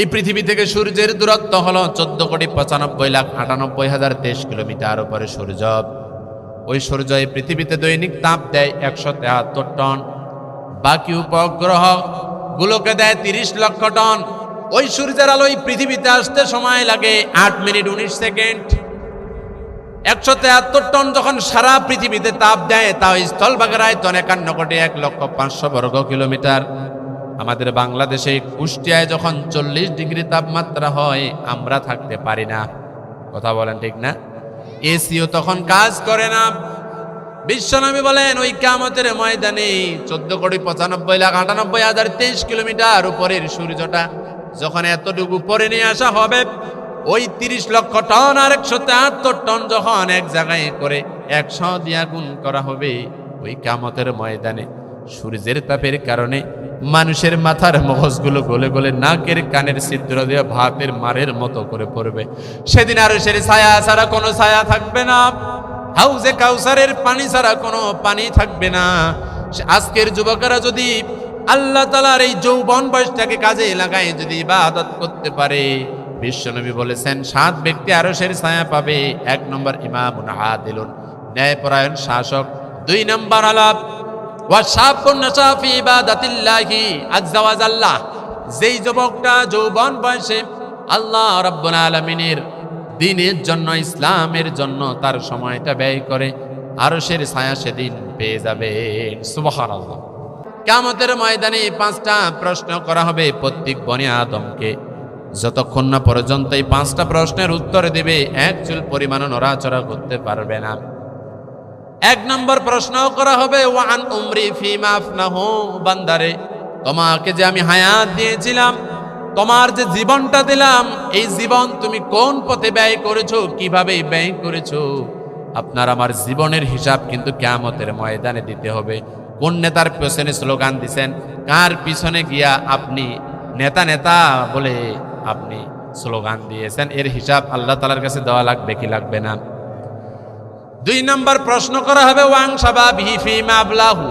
এই পৃথিবী থেকে সূর্যের দূরত্ব হলো চোদ্দ কোটি পঁচানব্বই লাখ আটানব্বই হাজার তেইশ কিলোমিটার উপরে সূর্য। ওই সূর্য এই পৃথিবীতে দৈনিক তাপ দেয় একশো তেহাত্তর টন। বাকি উপগ্রহ গুলোকে দেয় তিরিশ লক্ষ টন। ওই সূর্যের আলো এই পৃথিবীতে আসতে সময় লাগে আট মিনিট উনিশ সেকেন্ড। একশো তেহাত্তর টন যখন সারা পৃথিবীতে তাপ দেয় তা স্থলভাগের আয়তন একান্ন কোটি এক লক্ষ পাঁচশো বর্গ কিলোমিটার। আমাদের বাংলাদেশে কুষ্টিয়ায় যখন চল্লিশ ডিগ্রি তাপমাত্রা হয়, আমরা থাকতে পারি না। কথা বলেন ঠিক না? এসিও তখন কাজ করে না। বিশ্বনবী বলেন, ওই কামতের ময়দানে চোদ্দ কোটি পঁচানব্বই লাখ আটানব্বই হাজার তেইশ কিলোমিটার উপরের সূর্যটা যখন এতটুকু পরে নিয়ে আসা হবে, ওই তিরিশ লক্ষ টন আর একশো তেহাত্তর টন যখন এক জায়গায় করে একশো দিয়া গুণ করা হবে, ওই কামতের ময়দানে সূর্যের তাপের কারণে মানুষের মাথার মগজগুলো গলে গলে নাকের কানের ছিদ্র দিয়ে ভাতের মারের মতো করে পড়বে। সেদিন আর সে ছায়া ছাড়া কোনো ছায়া থাকবে না। হাউজে কাউসারের পানি ছাড়া কোনো পানি থাকবে না। আজকের যুবকেরা যদি আল্লাহ তালার এই যৌবন বয়সটাকে কাজে লাগায়, যদি ইবাদত করতে পারে, বিশ্বনবী বলেছেন, সাত ব্যক্তি আরশের ছায়া পাবে। এক নম্বর ইমামুন আদিলুন, ন্যায়পরায়ণ শাসক। দুই নম্বর আলাপ জাল্লা। যেই যুবকটা যৌবন বয়সে আল্লাহ রাব্বুল আলামিনের দিনের জন্য, ইসলামের জন্য তার সময়টা ব্যয় করে, আরশের ছায়া সেদিন পেয়ে যাবেন সুবহানাল্লাহ। কামতের ময়দানে পাঁচটা প্রশ্ন করা হবে প্রত্যেক বনে আদমকে। যতক্ষণ না পর্যন্ত এই পাঁচটা প্রশ্নের উত্তর দেবে, এক চুল পরিমাণ নড়াচড়া করতে পারবে না। এক নম্বর প্রশ্ন করা হবে ওয়ান উমরি ফিমা আফনাহু বান্দারে, তোমাকে যে আমি হায়াত দিয়েছিলাম, তোমার যে জীবনটা দিলাম, এই জীবন তুমি কোন পথে ব্যয় করেছ, কীভাবে ব্যয় করেছ? আপনার আমার জীবনের হিসাব কিন্তু কেয়ামতের ময়দানে দিতে হবে। কোন নেতার পেছনে স্লোগান দিছেন, কার পিছনে গিয়া আপনি নেতা নেতা বলে আপনি স্লোগান দিয়েছেন। এর হিসাব আল্লাহ তালার কাছে দেওয়া লাগবে কি লাগবে না? দুই নম্বর প্রশ্ন করা হবে, ওয়াং সাবা ভিফি মাবলাহু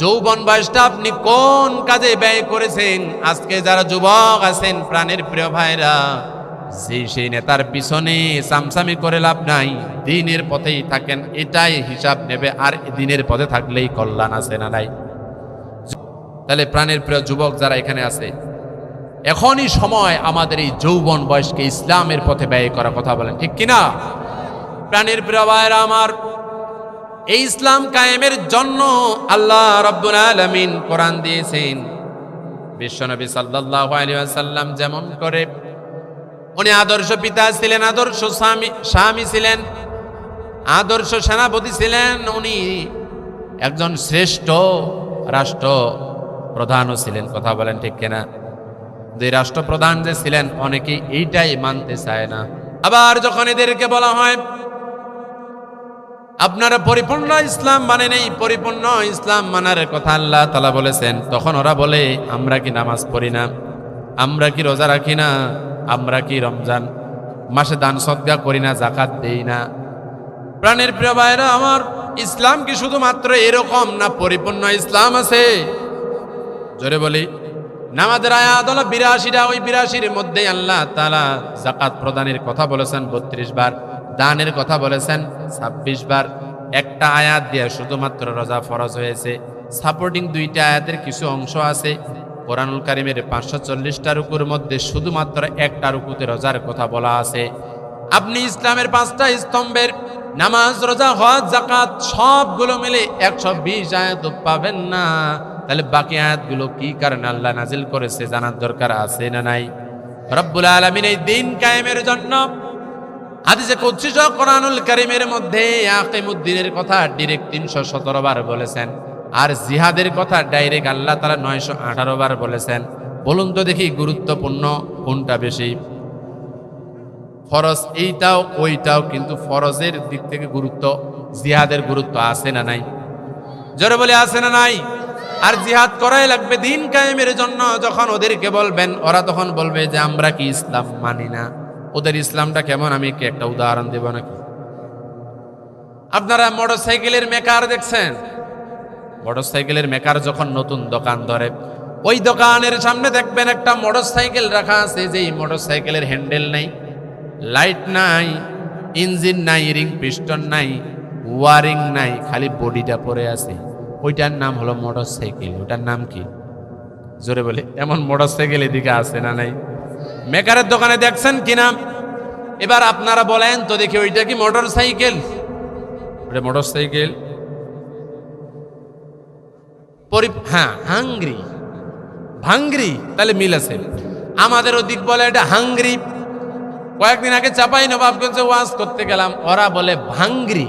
যৌবন বয়সটা আপনি কোন কাজে ব্যয় করেছেন? আজকে যারা যুবক আছেন, প্রাণের প্রিয় ভাইরা যে সেই নেতার পিছনে সামসামি করে লাভ নাই, দিনের পথেই থাকেন, এটাই হিসাব নেবে, আর দিনের পথে থাকলেই কল্যাণ আছে না নাই? তাহলে প্রাণের প্রিয় যুবক যারা এখানে আছে, এখনই সময় আমাদের এই যৌবন বয়সকে ইসলামের পথে ব্যয় করার কথা বলেন, ঠিক কিনা? প্রাণীর প্রিয় ভাইয়েরা আমার, এই ইসলাম কায়েমের জন্য আল্লাহ রব্বুল আলামিন কোরআন দিয়েছেন। বিশ্বনবী সাল্লাল্লাহু আলাইহি ওয়াসাল্লাম যেমন করে, উনি আদর্শ পিতা ছিলেন, আদর্শ স্বামী স্বামী ছিলেন, আদর্শ সেনাপতি ছিলেন, উনি একজন শ্রেষ্ঠ রাষ্ট্র প্রধানও ছিলেন, কথা বলেন ঠিক কিনা? যে রাষ্ট্রপ্রধান যে ছিলেন অনেকে এইটাই মানতে চায় না। আবার যখন এদেরকে বলা হয় আপনারা পরিপূর্ণ ইসলাম মানে নেই, পরিপূর্ণ ইসলাম মানার কথা আল্লাহ তালা বলেছেন। তখন ওরা বলে, আমরা কি নামাজ পড়ি না? আমরা কি রোজা রাখি না? আমরা কি রমজান মাসে দান সদ্গা করি না জাকাত দেই না? প্রাণের প্রিয় ভাইরা আমার ইসলাম কি শুধুমাত্র এরকম না পরিপূর্ণ ইসলাম আছে? জোরে বলি। নামাজের আয়াত হলো বিরাশিটা, ওই বিরাশির মধ্যে আল্লাহ তালা জাকাত প্রদানের কথা বলেছেন বত্রিশ বার। দানের কথা বলেছেন, ছাব্বিশ বার একটা আয়াত দিয়ে শুধুমাত্র রোজা ফরজ হয়েছে। সাপোর্টিং দুইটা আয়াতের কিছু অংশ আছে। কোরআনুল কারিমের পাঁচশো চল্লিশটা রুকুর মধ্যে শুধুমাত্র একটা রুকুতে রোজার কথা বলা আছে। আপনি ইসলামের পাঁচটা স্তম্ভের নামাজ, রোজা, হজ জাকাত সবগুলো মিলে একশো বিশ আয়াত পাবেন না। তাহলে বাকি আয়াতগুলো কি কারণে আল্লাহ নাজিল করেছে জানার দরকার আছে না নাই? রব্বুল আলমিন এই দিন কায়েমের জন্য হাদিসে কুদসি সহ কোরআনুল কারিমের মধ্যে আকিমুদ্দিনের কথা তিনশো সতেরো বার বলেছেন। আর জিহাদের কথা ডাইরেক্ট আল্লাহ নয়শো আঠারো বার বলেছেন। বলুন তো দেখি গুরুত্বপূর্ণ কোনটা বেশি? ফরজ এইটাও ওইটাও কিন্তু ফরজের দিক থেকে গুরুত্ব, জিহাদের গুরুত্ব আছে না নাই? জোরে বলে আছে না নাই? আর জিহাদ করাই লাগবে দিন কায়েমের জন্য, যখন ওদেরকে বলবেন, ওরা তখন বলবে যে আমরা কি ইসলাম মানি না। ওদের ইসলামটা কেমন? আমি কি একটা উদাহরণ দেব নাকি? আপনারা মোটর সাইকেলের মেকার দেখছেন? মোটর সাইকেলের মেকার যখন নতুন দোকান ধরে, ওই দোকানের সামনে দেখবেন একটা মোটর সাইকেল রাখা আছে, যেই মোটর সাইকেলের হ্যান্ডেল নাই, লাইট নাই, ইঞ্জিন নাই, রিং পিস্টন নাই, ওয়ারিং নাই, খালি বডিটা পড়ে আছে। ওইটার নাম হলো মোটর সাইকেল ওটার নাম কি? জোরে বলে, এমন মোটর সাইকেল এদিকে আছে না নাই? মেকারের দোকানে দেখছেন কিনা? এবার আপনারা বলেন তো দেখি ওইটা কি মোটর সাইকেল ওটা মোটর সাইকেল হ্যাঁ হাঙ্গরি। ভাঙ্গরি? তাহলে মিল আছে। আমাদের ওদিক বলে এটা হাঙ্গরি। কয়েকদিন আগে চাপাই নবাবগঞ্জে ওয়াজ করতে গেলাম ওরা বলে ভাঙ্গরি।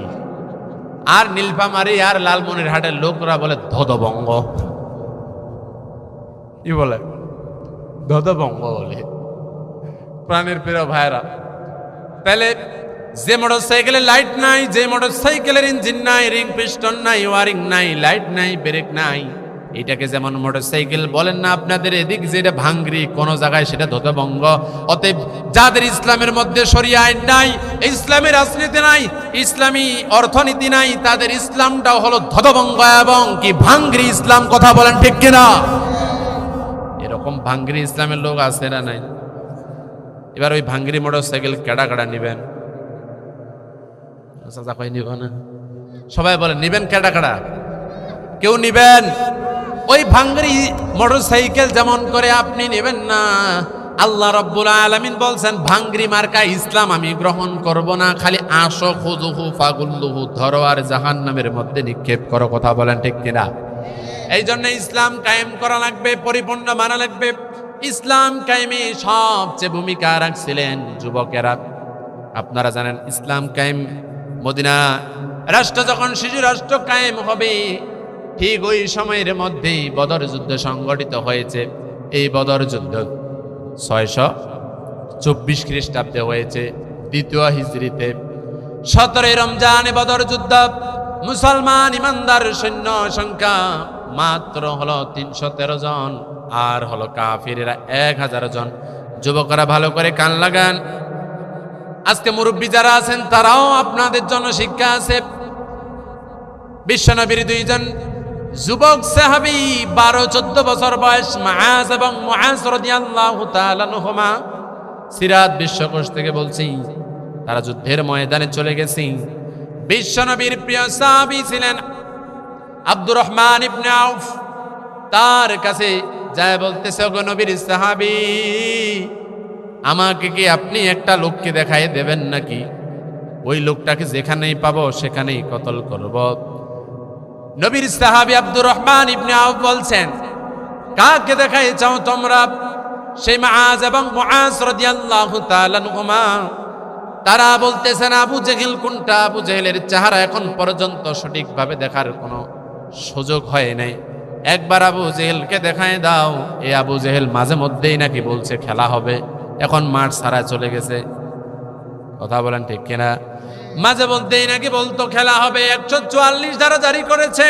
আর নীলফামারি আর লালমনির হাটের লোকরা বলে ধদবঙ্গ। কি বলে? ধদবঙ্গ বলে। প্রাণের প্রিয় ভাইরা তাহলে যে মোটর সাইকেলের লাইট নাই, যে মোটর সাইকেলের ইঞ্জিন নাই রিং পিস্টন নাই ওয়ারিং নাই লাইট নাই ব্রেক নাই, এটাকে যেমন মোটর সাইকেল বলেন না আপনাদের, এদিক যেটা ভাঙ্গরি, কোন জায়গায় সেটা ধতভঙ্গ। অতএব যাদের ইসলামের মধ্যে সরিয়া আইন নাই ইসলামের রাজনীতি নাই, ইসলামী অর্থনীতি নাই, তাদের ইসলামটাও হলো ধতভঙ্গ এবং কি ভাঙ্গরি ইসলাম, কথা বলেন ঠিক কিনা? এরকম ভাঙ্গরি ইসলামের লোক আছে না নাই? এবার ওই ভাঙ্গিরি মোটর সাইকেল কেডা কেডা নিবেন? সবাই বলে, নিবেন কেডা কেডা? কেউ নিবেন? ওই ভাঙ্গরি মোটর সাইকেল যেমন করে আপনি নেবেন না। আল্লাহ রব্বুল আলামিন বলছেন, ভাঙ্গরি মার্কা ইসলাম আমি গ্রহণ করব না। খালি আসো খুজুহু ফাগুল্লুহু, ধরো আর জাহান্নামের মধ্যে নিক্ষেপ করো, কথা বলেন ঠিক কিনা? এই জন্য ইসলাম কায়েম করা লাগবে, পরিপূর্ণ মানা লাগবে। ইসলাম কায়েমে সবচেয়ে ভূমিকা রাখছিলেন যুবকেরা। আপনারা জানেন, ইসলাম কায়েম মদিনা রাষ্ট্র যখন শিশু রাষ্ট্র কায়েম হবে, ঠিক ওই সময়ের মধ্যেই বদর যুদ্ধ সংগঠিত হয়েছে। এই বদর যুদ্ধ ছয়শো চব্বিশ খ্রিস্টাব্দে হয়েছে, দ্বিতীয় হিজড়িতে সতেরোই রমজান বদর যুদ্ধ, মুসলমান ইমানদার সৈন্য সংখ্যা মাত্র হলো তিনশো তেরো জন। আর হলো কাফিরেরা এক হাজার জন। যুবকরা ভালো করে কান লাগান। আজকে মুরব্বী যারা আছেন, তারাও আপনাদের জন্য শিক্ষা আছে। বিশ্বনবীর দুইজন যুবক সাহাবি, বারো, চোদ্দ বছর বয়স মাহাজ এবং মহাজ রাদিয়াল্লাহু তাআলা নুহমা সিরাত বিশ্বকোষ থেকে বলছি, তারা যুদ্ধের ময়দানে চলে গেছি। বিশ্বনবীর প্রিয় সাহাবি ছিলেন আব্দুর রহমান ইবনে আউফ। তার কাছে যায় বলতেছে, ওগো নবীর সাহাবি, আমাকে কি আপনি একটা লোককে দেখাই দেবেন নাকি? ওই লোকটাকে যেখানেই পাবো সেখানেই কতল করব। নবীর সাহাবি আব্দুর রহমান ইবনে আউফ বলছেন, কাকে দেখাই চাও তোমরা? সেই মাআজ এবং মুআজ রাদিয়াল্লাহু তাআলা নুহমা তারা বলতেছেন, আবু জেহেল কোনটা? আবু জেহেলের চেহারা এখন পর্যন্ত সঠিকভাবে দেখার কোনো সুযোগ হয় নাই। একবার আবু জেহেলকে দেখায় দাও। এ আবু জেহেল মাঝে মধ্যেই নাকি বলছে, খেলা হবে। এখন মাঠ ছাড়া চলে গেছে। কথা বলেন ঠিক কিনা? মাঝে মধ্যেই নাকি বলতো, খেলা হবে। একশো চুয়াল্লিশ ধারা জারি করেছে।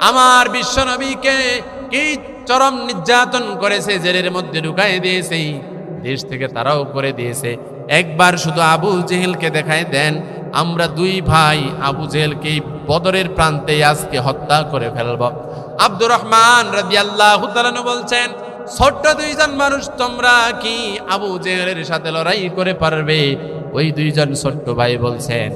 আমার বিশ্ব নবীকে কি চরম নির্যাতন করেছে, জেলের মধ্যে ঢুকাই দিয়েছে। দেশ থেকে তারাও করে দিয়েছে। একবার শুধু আবু জেহেলকে দেখায় দেন, আমরা দুই ভাই আবু জেহেলকে বদরের প্রান্তে আজকে হত্যা করে ফেলব। আব্দুর রহমান রাদিয়াল্লাহু তাআলা বলছেন, ছোট্ট দুইজন মানুষ তোমরা কি আবু জেহেলের সাথে লড়াই করে পারবে? ওই দুইজন ছোট্ট ভাই বলছেন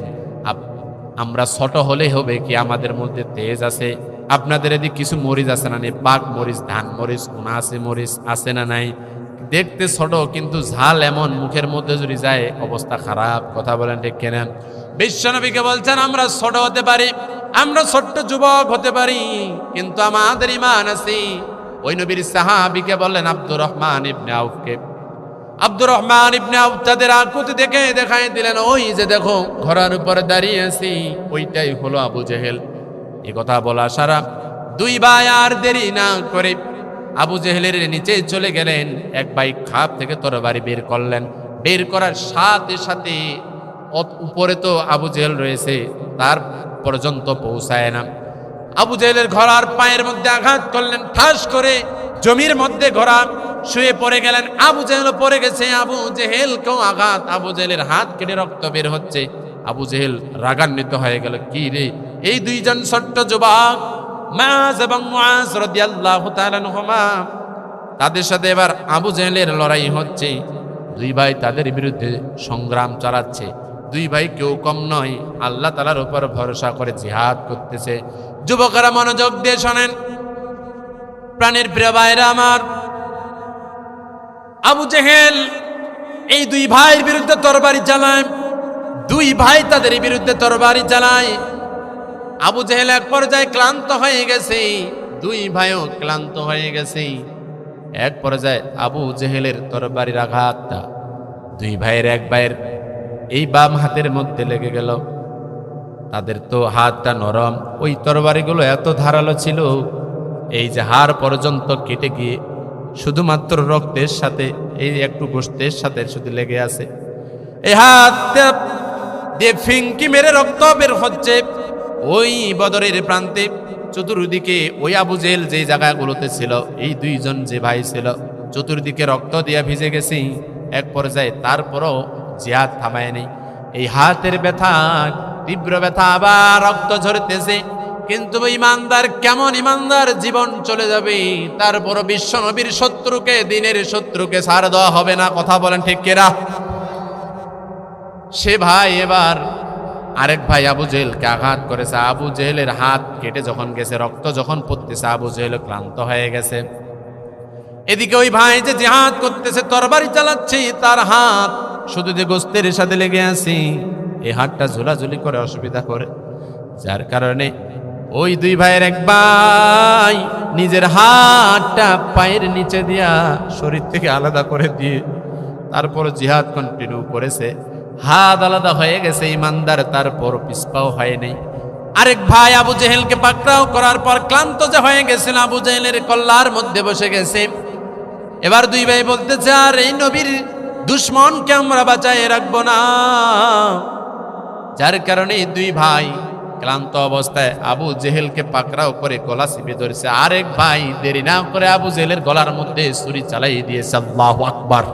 আমরা ছোট হলে হবে কি? আমাদের মধ্যে তেজ আছে। আপনাদের এদিকে কিছু মরিচ আছে না নেই? পাক মরিচ, ধান মরিচ কোনা আছে, মরিচ আছে না নাই? দেখতে ছোট, কিন্তু ঝাল এমন, মুখের মধ্যে যদি যায়, অবস্থা খারাপ। কথা বলেন ঠিক কেন? বিশ্বনবীকে বলছেন, আমরা ছোট হতে পারি আমরা ছোট্ট যুবক হতে পারি, কিন্তু আমাদের ইমান আছে। ওই নবীর সাহাবিকে বললেন, আব্দুর রহমান ইবনে আউফকে। আব্দুর রহমান ইবনে আউফ তাদের আকুতি দেখে দেখাই দিলেন, ওই যে দেখো, ঘোড়ার উপরে দাঁড়িয়ে আছি, ওইটাই হলো আবু জেহেল। এই কথা বলা সারা দুই ভাই আর দেরি না করে আবু জেহেলের নিচে চলে গেলেন। এক ভাই খাপ থেকে তরবারি বের করলেন। বের করার সাথে সাথে উপরে তো আবু জেহেল রয়েছে। তার পর্যন্ত পৌঁছায় না। আবু জেহেলের ঘোড়ার পায়ের মধ্যে আঘাত করলেন, ঠাস করে জমির মধ্যে ঘোড়া শুয়ে পড়ে গেলেন। আবু জেহেল পড়ে গেছে, আবু জেহেল কেউ আঘাত। আবু জেহেলের হাত কেটে রক্ত বের হচ্ছে। আবু জেহেল রাগান্বিত হয়ে গেল, কি রে? এই দুইজন ছোট্ট যুবক এবং তাদের সাথে এবার আবু জেহেলের লড়াই হচ্ছে। দুই ভাই তাদের বিরুদ্ধে সংগ্রাম চালাচ্ছে। দুই ভাই কেউ কম নয়, আল্লাহ তালার উপর ভরসা করে জিহাদ করতেছে। যুবকেরা মনোযোগ দিয়ে শোনেন। প্রাণের প্রিয় ভাইরা আমার, আবু জেহেল এই দুই ভাইয়ের বিরুদ্ধে তরবারি চালায় দুই ভাই তাদের বিরুদ্ধে তরবারি চালায় আবু জেহেল এক পর্যায়ে ক্লান্ত হয়ে গেছে, দুই ভাইও ক্লান্ত হয়ে গেছে। এক পর্যায়ে আবু জেহেলের তরবারির আঘাতটা, দুই ভাইয়ের এক ভাইয়ের এই বাম হাতের মধ্যে লেগে গেল। তাদের তো হাতটা নরম। ওই তরবারিগুলো এত ধারালো ছিল, এই যে হাড় পর্যন্ত কেটে গিয়ে শুধুমাত্র রক্তের সাথে, এই একটু গোষ্ঠের সাথে শুধু লেগে আছে। এই হাতটা দিয়ে ফিঙ্কি মেরে রক্ত বের হচ্ছে ওই বদরের প্রান্তে। চতুর্দিকে ওই আবু জেল যে জায়গাগুলোতে ছিল, এই দুইজন যে ভাই ছিল, চতুর্দিকে রক্ত দিয়া ভিজে গেছি। এক পর্যায়ে তারপরও জিহাদ থামায় নেই। এই হাতের ব্যথা, তীব্র ব্যথা আবার রক্ত ঝরতেছে। কিন্তু ইমানদার কেমন ইমানদার জীবন চলে যাবে? তারপর বিশ্ব নবীর শত্রুকে, দিনের শত্রুকে সার দেওয়া হবে না। কথা বলেন ঠিক কেরা সে ভাই এবার আরেক ভাই আবু জেহেলকে আঘাত করেছে। আবু জেহেলের হাত কেটে যখন গেছে, রক্ত যখন পড়তেছে, আবু জেহেল ক্লান্ত হয়ে গেছে। এদিকে ওই ভাই যে জিহাদ করতেছে, তরবারি চালাচ্ছে, তার হাত শুধু যে গোস্তের সাথে লেগে আছে এই হাতটা ঝুলাঝুলি করে অসুবিধা করে। যার কারণে ওই দুই ভাইয়ের এক ভাই নিজের হাতটা পায়ের নিচে দিয়া শরীর থেকে আলাদা করে দিয়ে তারপর জিহাদ কন্টিনিউ করেছে। হাত আলাদা হয়ে গেছে ইমানদার, তারপর পিসপাও হয় নাই। আরেক ভাই আবু জেহেলকে পাকড়াও করার পর ক্লান্ত যে হয়ে গেছেন আবু জেহেলের কল্লার মধ্যে বসে গেছে। এবার দুই ভাই বলতেছে, আর এই নবীর দুশ্মনকে আমরা বাঁচায় রাখব না। যার কারণে দুই ভাই ক্লান্ত অবস্থায় আবু জেহেলকে পাকড়াও করে গলা চিপে ধরেছে। আরেক ভাই দেরি না করে আবু জেহেলের গলার মধ্যে ছুরি চালাই দিয়েছে। আল্লাহ আকবার।